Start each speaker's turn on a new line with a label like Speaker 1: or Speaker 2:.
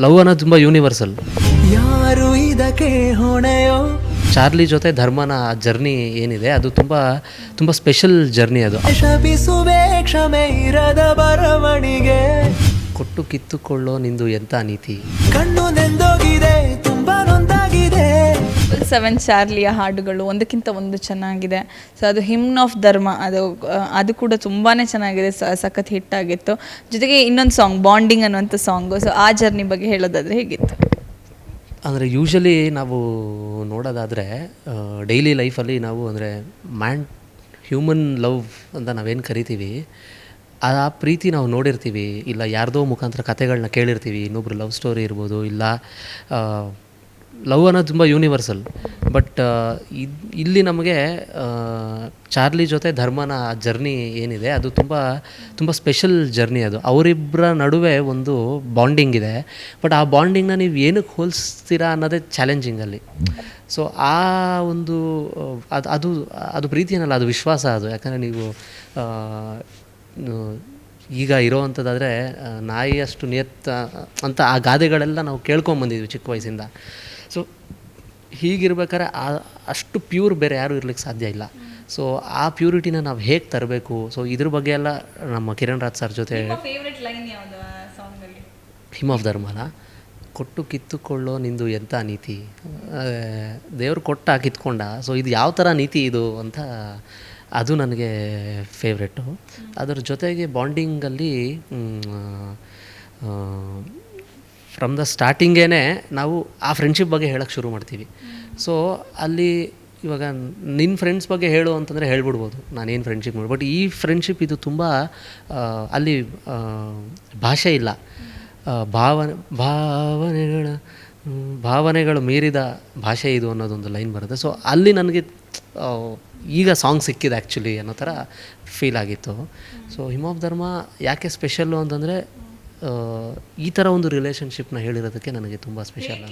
Speaker 1: Love ಅನ್ನೋದು ತುಂಬ universal
Speaker 2: ಯಾರು ಇದಕ್ಕೆ ಹೊಣೆಯೋ?
Speaker 1: ಚಾರ್ಲಿ ಜೊತೆ ಧರ್ಮನ ಜರ್ನಿ ಏನಿದೆ ಅದು ತುಂಬ ತುಂಬ ಸ್ಪೆಷಲ್ ಜರ್ನಿ ಅದು.
Speaker 2: ಶಪಿಸುವೆ ಕ್ಷಮೆ ಇರದ ಬರವಣಿಗೆ.
Speaker 1: ಕೊಟ್ಟು ಕಿತ್ತುಕೊಳ್ಳೋ ನಿಂದು ಎಂಥ ನೀತಿ?
Speaker 2: ಕಣ್ಣು ನೆಂದೋಗಿದೆ ತುಂಬಾ ನೊಂದಾಗಿದೆ
Speaker 3: ಸೆವೆನ್ ಚಾರ್ಲಿಯ ಹಾಡುಗಳು, ಒಂದಕ್ಕಿಂತ ಒಂದು ಚೆನ್ನಾಗಿದೆ. ಸೊ ಅದು ಹಿಮ್ನ್ ಆಫ್ ಧರ್ಮ ಅದು ಅದು ಕೂಡ ತುಂಬಾ ಚೆನ್ನಾಗಿದೆ ಸಖತ್ ಹಿಟ್ ಆಗಿತ್ತು. ಜೊತೆಗೆ ಇನ್ನೊಂದು ಸಾಂಗ್ ಬಾಂಡಿಂಗ್ ಅನ್ನುವಂಥ ಸಾಂಗು ಸೊ ಆ ಜರ್ನಿ ಬಗ್ಗೆ ಹೇಳೋದಾದ್ರೆ ಹೇಗಿತ್ತು?
Speaker 1: ಅಂದರೆ ಯೂಶಲಿ ನಾವು ನೋಡೋದಾದರೆ ಡೈಲಿ ಲೈಫಲ್ಲಿ ನಾವು ಅಂದರೆ ಮ್ಯಾನ್ ಹ್ಯೂಮನ್ ಲವ್ ಅಂತ ನಾವೇನು ಕರಿತೀವಿ, ಆ ಪ್ರೀತಿ ನಾವು ನೋಡಿರ್ತೀವಿ. ಇಲ್ಲ ಯಾರ್ದೋ ಮುಖಾಂತರ ಕಥೆಗಳನ್ನ ಕೇಳಿರ್ತೀವಿ. ಇನ್ನೊಬ್ರು ಲವ್ ಸ್ಟೋರಿ ಇರ್ಬೋದು, ಇಲ್ಲ ಲವ್ ಅನ್ನೋದು ತುಂಬ ಯೂನಿವರ್ಸಲ್ ಬಟ್ ಇಲ್ಲಿ ನಮಗೆ ಚಾರ್ಲಿ ಜೊತೆ ಧರ್ಮನ ಜರ್ನಿ ಏನಿದೆ, ಅದು ತುಂಬ ತುಂಬ ಸ್ಪೆಷಲ್ ಜರ್ನಿ ಅದು. ಅವರಿಬ್ಬರ ನಡುವೆ ಒಂದು ಬಾಂಡಿಂಗ್ ಇದೆ. ಬಟ್ ಆ ಬಾಂಡಿಂಗ್ನ ನೀವು ಏನಕ್ಕೆ ಹೋಲಿಸ್ತೀರಾ ಅನ್ನೋದೇ ಚಾಲೆಂಜಿಂಗ್ ಅಲ್ಲಿ. ಸೊ ಆ ಒಂದು, ಅದು ಅದು ಅದು ಪ್ರೀತಿ ಏನಲ್ಲ ಅದು ವಿಶ್ವಾಸ ಅದು. ಯಾಕಂದರೆ ನೀವು ಈಗ ಇರೋವಂಥದ್ದಾದರೆ ನಾಯಿಯಷ್ಟು ನಿಯತ್ತ ಅಂತ ಆ ಗಾದೆಗಳೆಲ್ಲ ನಾವು ಕೇಳ್ಕೊಂಬಂದಿದ್ವಿ ಚಿಕ್ಕ ವಯಸ್ಸಿಂದ. ಸೊ ಹೀಗಿರ್ಬೇಕಾದ್ರೆ ಆ ಅಷ್ಟು ಪ್ಯೂರ್ ಬೇರೆ ಯಾರೂ ಇರ್ಲಿಕ್ಕೆ ಸಾಧ್ಯ ಇಲ್ಲ. ಸೊ ಆ ಪ್ಯೂರಿಟಿನ ನಾವು ಹೇಗೆ ತರಬೇಕು? ಸೊ ಇದ್ರ ಬಗ್ಗೆ ಎಲ್ಲ ನಮ್ಮ ಕಿರಣ್ ರಾಜ್ ಸರ್ ಜೊತೆ ಹಿಮ್ ಆಫ್ ಧರ್ಮನ? ಕೊಟ್ಟು ಕಿತ್ತುಕೊಳ್ಳೋ ನಿಂದು ಎಂಥ ನೀತಿ? ದೇವರು ಕೊಟ್ಟ ಕಿತ್ಕೊಂಡ. ಸೊ ಇದು ಯಾವ ಥರ ನೀತಿ ಇದು ಅಂತ ಅದು ನನಗೆ ಫೇವ್ರೆಟು ಅದರ ಜೊತೆಗೆ ಬಾಂಡಿಂಗಲ್ಲಿ ಫ್ರಮ್ ದ ಸ್ಟಾರ್ಟಿಂಗೇ ನಾವು ಆ ಫ್ರೆಂಡ್ಶಿಪ್ ಬಗ್ಗೆ ಹೇಳೋಕ್ಕೆ ಶುರು ಮಾಡ್ತೀವಿ. ಸೊ ಅಲ್ಲಿ ಇವಾಗ ನಿನ್ನ ಫ್ರೆಂಡ್ಸ್ ಬಗ್ಗೆ ಹೇಳು ಅಂತಂದರೆ ಹೇಳ್ಬಿಡ್ಬೋದು. ನಾನೇನು ಫ್ರೆಂಡ್ಶಿಪ್ ಮಾಡಿ ಬಟ್ ಈ ಫ್ರೆಂಡ್ಶಿಪ್ ಇದು ತುಂಬ ಅಲ್ಲಿ ಭಾಷೆ ಇಲ್ಲ. ಭಾವನೆ, ಭಾವನೆಗಳ ಭಾವನೆಗಳು ಮೀರಿದ ಭಾಷೆ ಇದು ಅನ್ನೋದೊಂದು ಲೈನ್ ಬರುತ್ತೆ. ಸೊ ಅಲ್ಲಿ ನನಗೆ ಈಗ ಸಾಂಗ್ ಸಿಕ್ಕಿದೆ ಆ್ಯಕ್ಚುಲಿ ಅನ್ನೋ ಥರ ಫೀಲ್ ಆಗಿತ್ತು. ಸೊ ಹಿಮಾಬ್ ಧರ್ಮ ಯಾಕೆ ಸ್ಪೆಷಲ್ಲು ಅಂತಂದರೆ ಈ ಥರ ಒಂದು ರಿಲೇಷನ್ಶಿಪ್ನ ಹೇಳಿರೋದಕ್ಕೆ ನನಗೆ ತುಂಬ ಸ್ಪೆಷಲ್